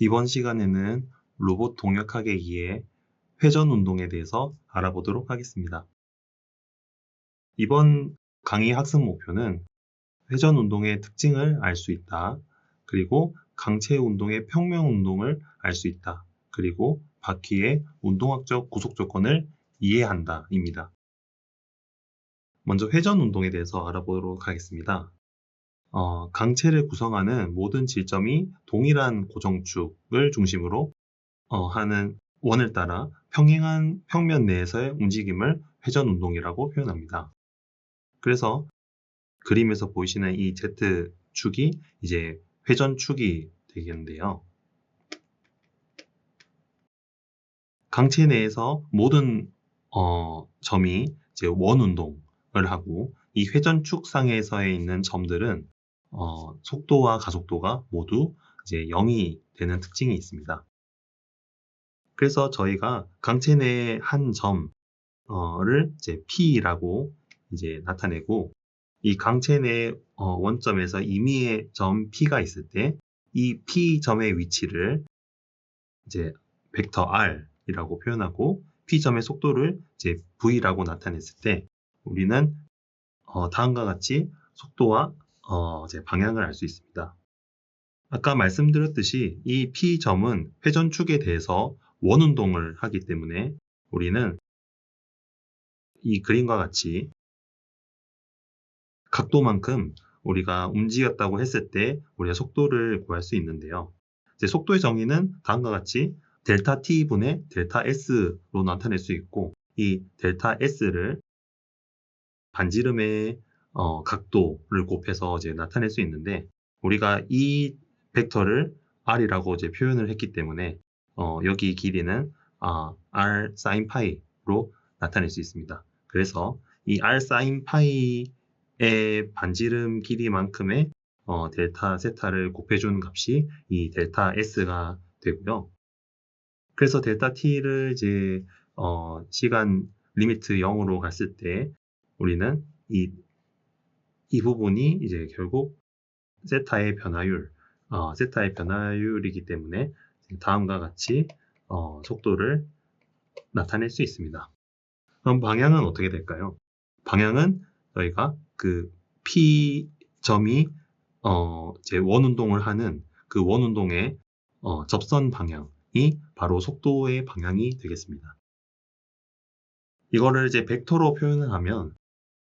이번 시간에는 로봇 동역하계기의 회전 운동에 대해서 알아보도록 하겠습니다. 이번 강의 학습 목표는 회전 운동의 특징을 알 수 있다. 그리고 강체 운동의 평면 운동을 알 수 있다. 그리고 바퀴의 운동학적 구속 조건을 이해한다. 입니다. 먼저 회전 운동에 대해서 알아보도록 하겠습니다. 어, 강체를 구성하는 모든 질점이 동일한 고정축을 중심으로 어, 하는 원을 따라 평행한 평면 내에서의 움직임을 회전 운동이라고 표현합니다. 그래서 그림에서 보이시는 이 Z축이 이제 회전축이 되겠는데요. 강체 내에서 모든 어, 점이 이제 원 운동을 하고 이 회전축 상에서에 있는 점들은 어, 속도와 가속도가 모두 이제 0이 되는 특징이 있습니다. 그래서 저희가 강체 내의 한 점을 이제 P라고 이제 나타내고 이 강체 내 어, 원점에서 임의의 점 P가 있을 때 이 P 점의 위치를 이제 벡터 R이라고 표현하고 P 점의 속도를 이제 V라고 나타냈을 때 우리는 어, 다음과 같이 속도와 어, 이제 방향을 알 수 있습니다. 아까 말씀드렸듯이 이 P점은 회전축에 대해서 원운동을 하기 때문에 우리는 이 그림과 같이 각도만큼 우리가 움직였다고 했을 때 우리가 속도를 구할 수 있는데요. 이제 속도의 정의는 다음과 같이 델타 t분의 델타 s로 나타낼 수 있고 이 델타 s를 반지름의 어, 각도를 곱해서 이제 나타낼 수 있는데 우리가 이 벡터를 r이라고 이제 표현을 했기 때문에 어, 여기 길이는 아, r sin 파이로 나타낼 수 있습니다. 그래서 이 r sin 파이의 반지름 길이만큼의 어, 델타 세타를 곱해주는 값이 이 델타 s가 되고요. 그래서 델타 t를 이제 어, 시간 리미트 0으로 갔을 때 우리는 이, 이 부분이 이제 결국 세타의 변화율, 어, 세타의 변화율이기 때문에 다음과 같이 어, 속도를 나타낼 수 있습니다. 그럼 방향은 어떻게 될까요? 방향은 저희가 그 P 점이 어, 제 원 운동을 하는 그 원 운동의 어, 접선 방향이 바로 속도의 방향이 되겠습니다. 이거를 이제 벡터로 표현을 하면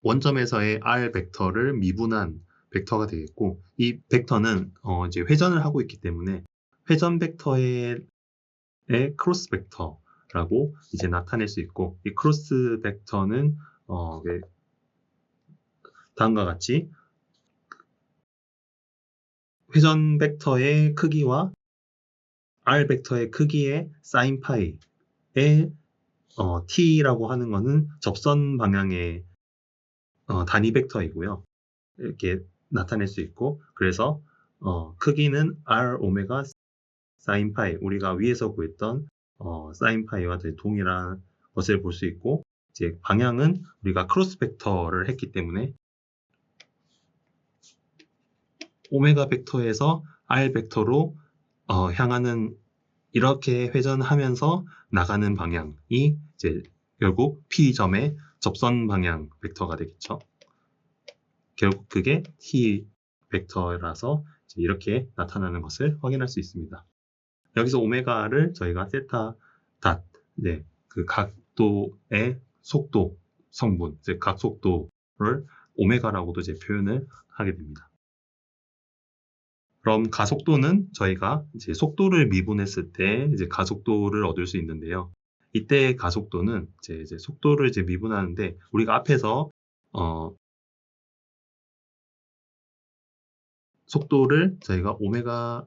원점에서의 r 벡터를 미분한 벡터가 되겠고 이 벡터는 어, 이제 회전을 하고 있기 때문에 회전 벡터의 크로스 벡터라고 이제 나타낼 수 있고 이 크로스 벡터는 어, 네, 다음과 같이 회전 벡터의 크기와 r 벡터의 크기의 사인 파이의 어, t라고 하는 것은 접선 방향의 어, 단위 벡터이고요. 이렇게 나타낼 수 있고 그래서 어, 크기는 r 오메가 사인 파이 우리가 위에서 구했던 어, 사인 파이와 동일한 것을 볼 수 있고 이제 방향은 우리가 크로스 벡터를 했기 때문에 오메가 벡터에서 r 벡터로 어, 향하는 이렇게 회전하면서 나가는 방향이 이제 결국 P점의 접선 방향 벡터가 되겠죠. 결국 그게 T 벡터라서 이렇게 나타나는 것을 확인할 수 있습니다. 여기서 오메가를 저희가 세타 닷, 이제 그 각도의 속도 성분, 즉 각속도를 오메가라고도 이제 표현을 하게 됩니다. 그럼 가속도는 저희가 이제 속도를 미분했을 때 이제 가속도를 얻을 수 있는데요. 이때 가속도는 이제, 이제 속도를 이제 미분하는데 우리가 앞에서 어 속도를 저희가 오메가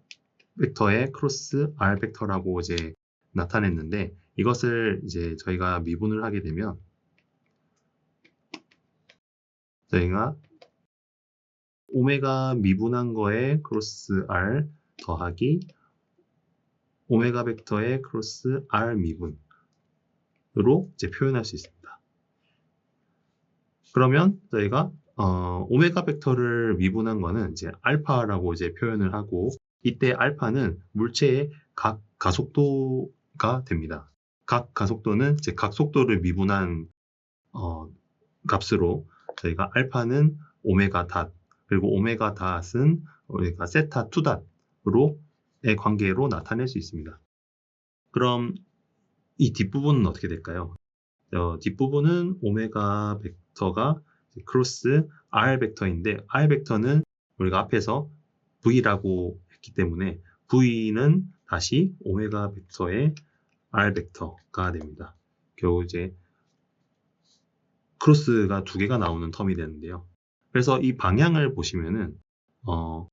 벡터의 크로스 r 벡터라고 이제 나타냈는데 이것을 이제 저희가 미분을 하게 되면 저희가 오메가 미분한 거에 크로스 r 더하기 오메가 벡터의 크로스 r 미분 으로 이제 표현할 수 있습니다. 그러면 저희가 어, 오메가 벡터를 미분한 거는 이제 알파라고 이제 표현을 하고 이때 알파는 물체의 각 가속도가 됩니다. 각 가속도는 이제 각 속도를 미분한 어, 값으로 저희가 알파는 오메가 닷 그리고 오메가 닷은 우리가 세타 투 닷으로의 관계로 나타낼 수 있습니다. 그럼 이 뒷부분은 어떻게 될까요? 어, 뒷부분은 오메가 벡터가 크로스 R 벡터인데 R 벡터는 우리가 앞에서 V라고 했기 때문에 V는 다시 오메가 벡터의 R 벡터가 됩니다. 결국 이제 크로스가 두 개가 나오는 텀이 되는데요. 그래서 이 방향을 보시면은 어,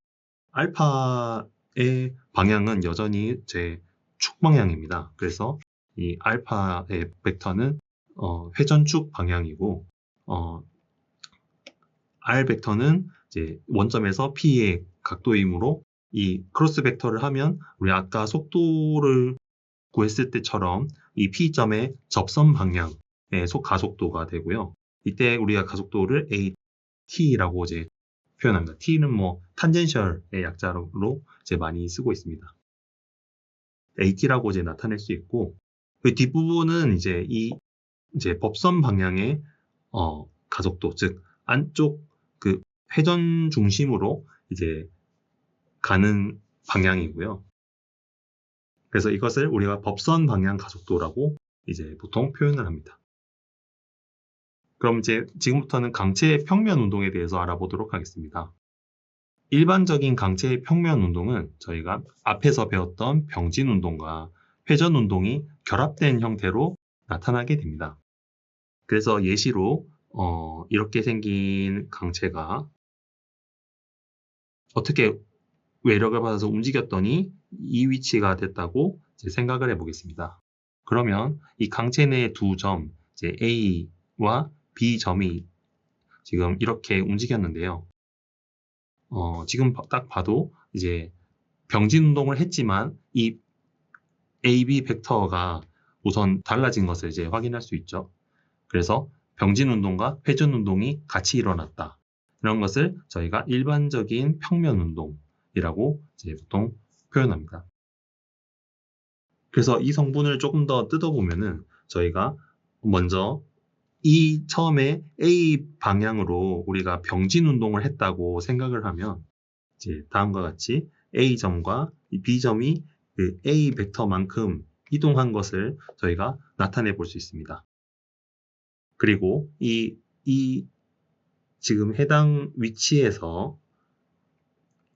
알파의 방향은 여전히 제 축 방향입니다. 그래서 이 알파의 벡터는 어, 회전축 방향이고 어, R 벡터는 이제 원점에서 P의 각도이므로 이 크로스 벡터를 하면 우리 아까 속도를 구했을 때처럼 이 P점의 접선 방향의 속 가속도가 되고요. 이때 우리가 가속도를 AT라고 이제 표현합니다. T는 뭐 탄젠셜의 약자로 이제 많이 쓰고 있습니다. AT라고 이제 나타낼 수 있고 그 뒷부분은 이제 이 이제 법선 방향의 어, 가속도 즉 안쪽 그 회전 중심으로 이제 가는 방향이고요. 그래서 이것을 우리가 법선 방향 가속도라고 이제 보통 표현을 합니다. 그럼 이제 지금부터는 강체의 평면 운동에 대해서 알아보도록 하겠습니다. 일반적인 강체의 평면 운동은 저희가 앞에서 배웠던 병진 운동과 회전 운동이 결합된 형태로 나타나게 됩니다. 그래서 예시로 어, 이렇게 생긴 강체가 어떻게 외력을 받아서 움직였더니 이 위치가 됐다고 생각을 해보겠습니다. 그러면 이 강체 내두 점, 이제 A와 B 점이 지금 이렇게 움직였는데요. 어, 지금 딱 봐도 이제 병진 운동을 했지만 이 AB 벡터가 우선 달라진 것을 이제 확인할 수 있죠. 그래서 병진 운동과 회전 운동이 같이 일어났다. 이런 것을 저희가 일반적인 평면 운동이라고 이제 보통 표현합니다. 그래서 이 성분을 조금 더 뜯어보면은 저희가 먼저 이 처음에 A 방향으로 우리가 병진 운동을 했다고 생각을 하면 이제 다음과 같이 A점과 B점이 그 A 벡터만큼 이동한 것을 저희가 나타내 볼 수 있습니다. 그리고 이, 이 지금 해당 위치에서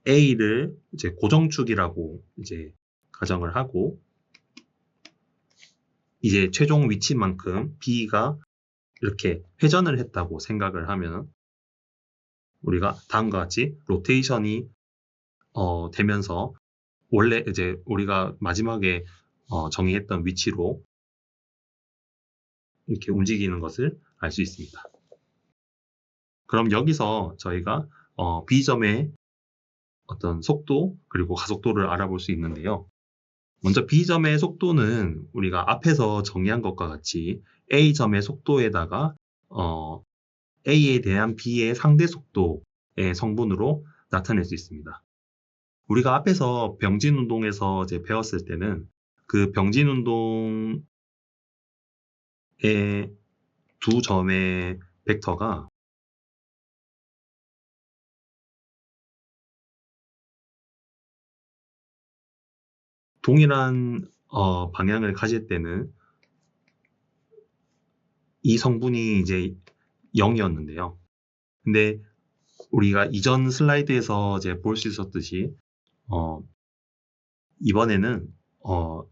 A를 이제 고정축이라고 이제 가정을 하고 이제 최종 위치만큼 B가 이렇게 회전을 했다고 생각을 하면 우리가 다음과 같이 로테이션이 어, 되면서 원래 이제 우리가 마지막에 어, 정의했던 위치로 이렇게 움직이는 것을 알 수 있습니다. 그럼 여기서 저희가 어, B점의 어떤 속도 그리고 가속도를 알아볼 수 있는데요. 먼저 B점의 속도는 우리가 앞에서 정의한 것과 같이 A점의 속도에다가 어, A에 대한 B의 상대 속도의 성분으로 나타낼 수 있습니다. 우리가 앞에서 병진 운동에서 이제 배웠을 때는 그 병진 운동 두 점의 벡터가 동일한 어, 방향을 가질 때는 이 성분이 이제 0이었는데요. 근데 우리가 이전 슬라이드에서 이제 볼 수 있었듯이 어, 이번에는 어,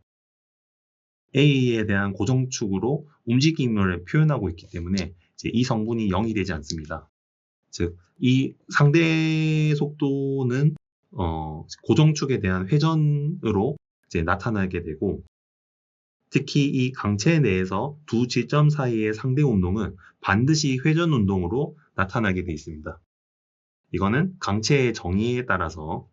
A에 대한 고정축으로 움직임을 표현하고 있기 때문에 이 성분이 0이 되지 않습니다. 즉, 이 상대 속도는 어, 고정축에 대한 회전으로 나타나게 되고 특히 이 강체 내에서 두 지점 사이의 상대 운동은 반드시 회전 운동으로 나타나게 되어 있습니다. 이거는 강체의 정의에 따라서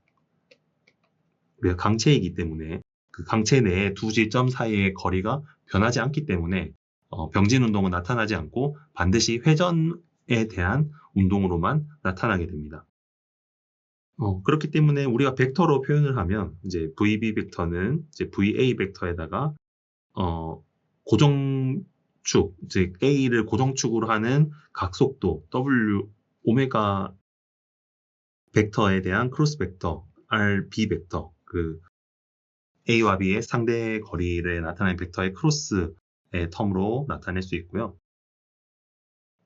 우리가 강체이기 때문에 그 강체 내의 두 지점 사이의 거리가 변하지 않기 때문에 어, 병진 운동은 나타나지 않고 반드시 회전에 대한 운동으로만 나타나게 됩니다. 어, 그렇기 때문에 우리가 벡터로 표현을 하면 이제 VB 벡터는 이제 VA 벡터에다가 어, 고정축, 즉 A를 고정축으로 하는 각속도 W 오메가 벡터에 대한 크로스 벡터 RB 벡터 그 A와 B의 상대 거리를 나타내는 벡터의 크로스의 텀으로 나타낼 수 있고요.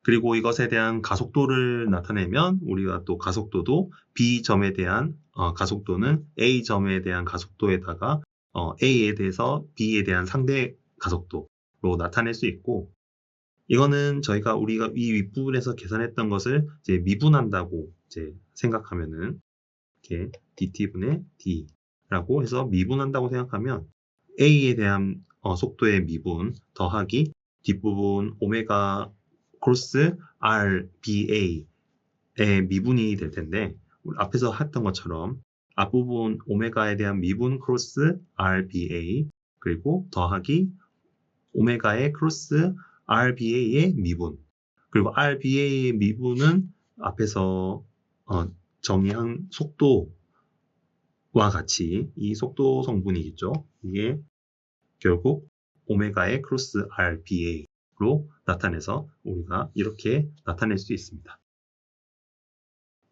그리고 이것에 대한 가속도를 나타내면 우리가 또 가속도도 B점에 대한 어, 가속도는 A점에 대한 가속도에다가 어, A에 대해서 B에 대한 상대 가속도로 나타낼 수 있고 이거는 저희가 우리가 이 윗부분에서 계산했던 것을 이제 미분한다고 이제 생각하면은 이렇게 dt분의 d 라고 해서 미분한다고 생각하면 A에 대한 어, 속도의 미분 더하기 뒷부분 오메가 크로스 RBA의 미분이 될 텐데 앞에서 했던 것처럼 앞부분 오메가에 대한 미분 크로스 RBA 그리고 더하기 오메가의 크로스 RBA의 미분. 그리고 RBA의 미분은 앞에서 어, 정의한 속도 와 같이 이 속도 성분이겠죠. 이게 결국 오메가의 크로스 RBA로 나타내서 우리가 이렇게 나타낼 수 있습니다.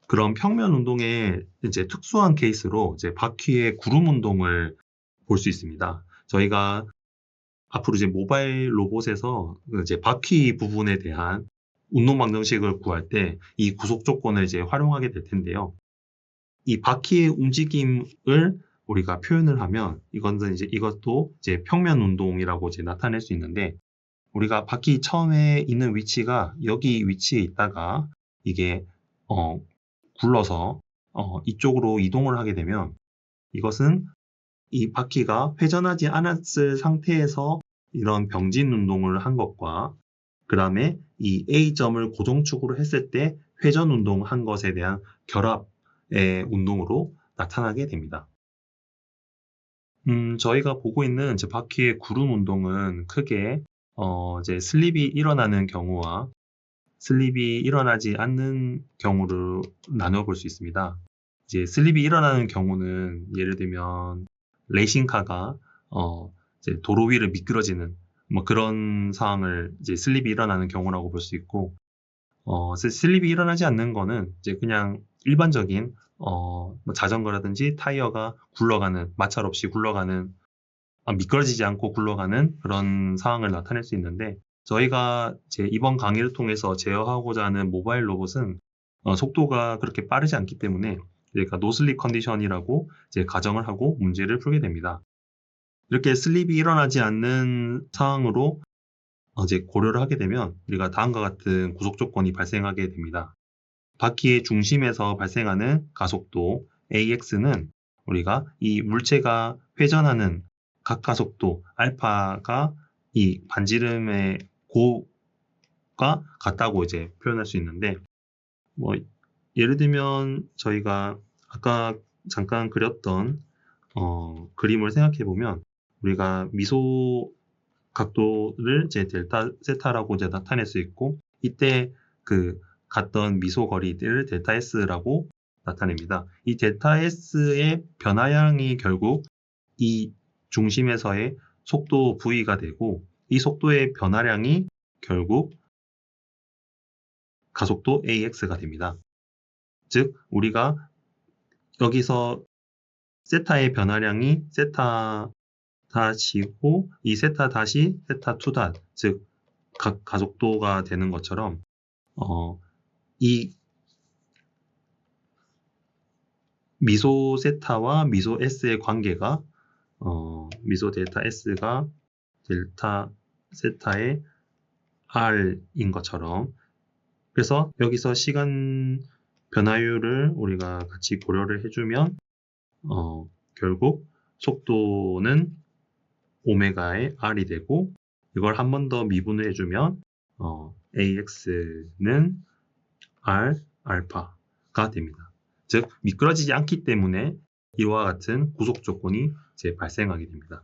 그럼 평면 운동의 이제 특수한 케이스로 이제 바퀴의 구름 운동을 볼 수 있습니다. 저희가 앞으로 이제 모바일 로봇에서 이제 바퀴 부분에 대한 운동 방정식을 구할 때 이 구속 조건을 이제 활용하게 될 텐데요. 이 바퀴의 움직임을 우리가 표현을 하면 이것은 이제 이것도 이제 평면 운동이라고 이제 나타낼 수 있는데 우리가 바퀴 처음에 있는 위치가 여기 위치에 있다가 이게 어 굴러서 어 이쪽으로 이동을 하게 되면 이것은 이 바퀴가 회전하지 않았을 상태에서 이런 병진 운동을 한 것과 그 다음에 이 A점을 고정축으로 했을 때 회전 운동한 것에 대한 결합의 운동으로 나타나게 됩니다. 음, 저희가 보고 있는 이제 바퀴의 구름 운동은 크게 어, 이제 슬립이 일어나는 경우와 슬립이 일어나지 않는 경우를 나눠 볼 수 있습니다. 이제 슬립이 일어나는 경우는 예를 들면 레이싱카가 어, 이제 도로 위를 미끄러지는 뭐 그런 상황을 이제 슬립이 일어나는 경우라고 볼 수 있고 어, 슬립이 일어나지 않는 거는 이제 그냥 일반적인 어, 뭐 자전거라든지 타이어가 굴러가는 마찰 없이 굴러가는 아, 미끄러지지 않고 굴러가는 그런 상황을 나타낼 수 있는데 저희가 제 이번 강의를 통해서 제어하고자 하는 모바일 로봇은 어, 속도가 그렇게 빠르지 않기 때문에 그러니까 노슬립 컨디션이라고 이제 가정을 하고 문제를 풀게 됩니다. 이렇게 슬립이 일어나지 않는 상황으로 어, 이제 고려를 하게 되면 우리가 다음과 같은 구속 조건이 발생하게 됩니다. 바퀴의 중심에서 발생하는 가속도 AX는 우리가 이 물체가 회전하는 각 가속도 알파가 이 반지름의 고가 같다고 이제 표현할 수 있는데 뭐 예를 들면 저희가 아까 잠깐 그렸던 어, 그림을 생각해 보면 우리가 미소 각도를 이제 델타 세타라고 이제 나타낼 수 있고 이때 그 갔던 미소 거리를 델타 S라고 나타냅니다. 이 델타 S의 변화량이 결국 이 중심에서의 속도 V가 되고 이 속도의 변화량이 결국 가속도 AX가 됩니다. 즉 우리가 여기서 세타의 변화량이 세타 다시고 이 세타 다시 세타 투닷 즉각 가속도가 되는 것처럼 어, 이 미소 세타와 미소 S의 관계가 어, 미소 델타 S가 델타 세타의 R인 것처럼. 그래서 여기서 시간 변화율을 우리가 같이 고려를 해주면 어, 결국 속도는 오메가의 R이 되고 이걸 한 번 더 미분을 해주면 어, AX는 R 알파가 됩니다. 즉 미끄러지지 않기 때문에 이와 같은 구속 조건이 이제 발생하게 됩니다.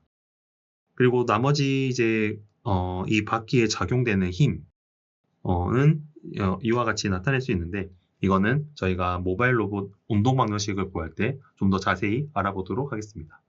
그리고 나머지 이제 어, 이 바퀴에 작용되는 힘은 어, 이와 같이 나타낼 수 있는데 이거는 저희가 모바일 로봇 운동 방정식을 구할 때 좀 더 자세히 알아보도록 하겠습니다.